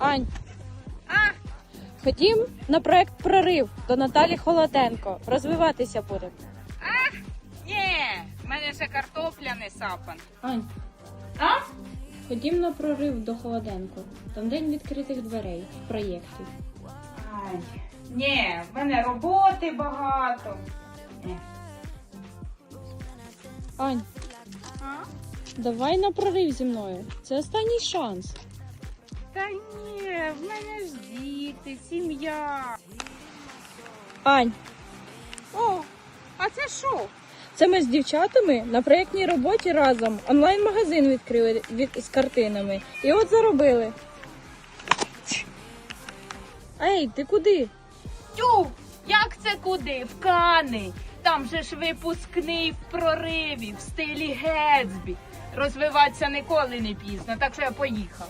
Ань, А, ходім на проект Прорив до Наталі Холоденко. Розвиватися будемо. ні, в мене ще картопля не сапан. Ань, А? ходім на прорив до Холоденко. Там день відкритих дверей в проєкті. Ай, ні, в мене роботи багато. Ні. Ань, А? давай на прорив зі мною. Це останній шанс. Та ні, в мене ж діти, сім'я. Ань, О, а це що? це ми з дівчатами на проєктній роботі разом онлайн-магазин відкрили від, з картинами. І от заробили. Ей, ти куди? Тю, як це куди? В Кани. Там же ж випускний в прориві, в стилі Гетсбі. Розвиватися ніколи не пізно, так що я поїхав.